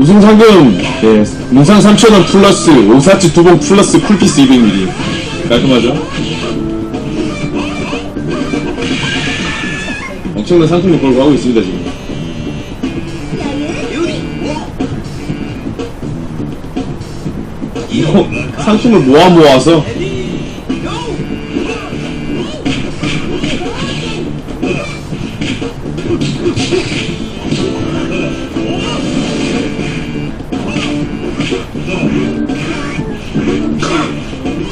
우승 상금 네, 문상 3,000원 플러스 오사츠 두번 플러스 쿨피스 200ml 깔끔하죠? 엄청난 상품을 걸고 하고 있습니다 지금 이거 상품을 모아 모아서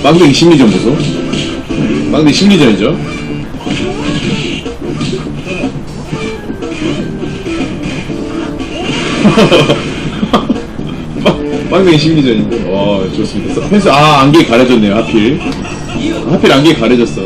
빵댕이 심리전 보소. 빵댕이 심리전이죠. 빵- 빵댕이 심리전인데 와 좋습니다. 펜스 아 안경이 가려졌네요 하필. 하필 안경이 가려졌어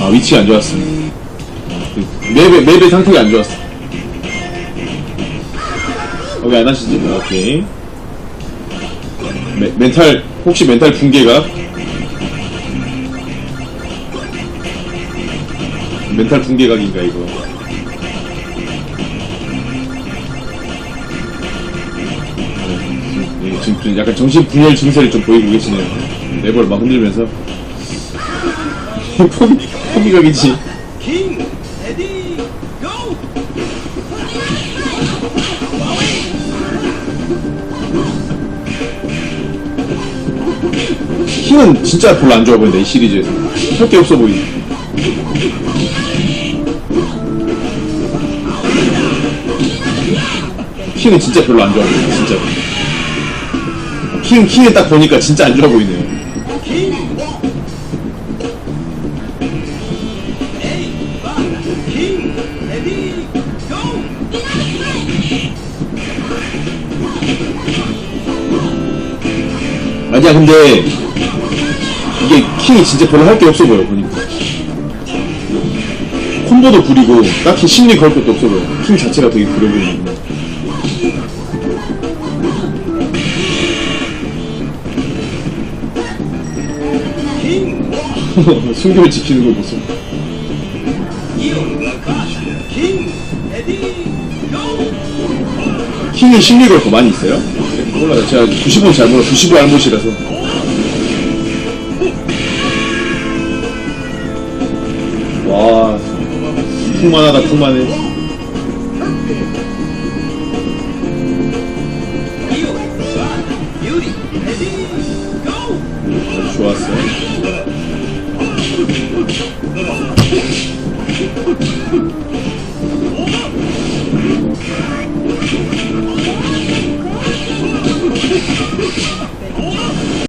아 위치가 안그 맵의, 맵의 상태가 안 좋았어 어, 왜안 하시지? 오케이. 메, 멘탈 혹시 멘탈 붕괴가? 멘탈 붕괴각인가 이거? 예, 지금 좀 약간 정신 분열 증세를 좀 보이고 계시네요. 네벌 막 흔들면서 포기, 포기각이지 킹! 킹은 진짜 별로 안 좋아 보인다 이 시리즈에서 할게 없어 보이네 킹은 진짜 별로 안 좋아 보인다 진짜 킹, 킹을 딱 보니까 진짜 안 좋아 보이네요 아니야 근데 이게 킹이 진짜 별로 할 게 없어 보여 보니까. 콤보도 구리고 딱히 심리 걸 것도 없어 보여. 킹 자체가 되게 구려 보이는데 킹, 숨김을 지키는 걸 보소! 킹이 걸거 많이 있어요? 몰라요. 제가 90은 잘 몰라. 95 알못이라서. 와 풍만하다 풍만해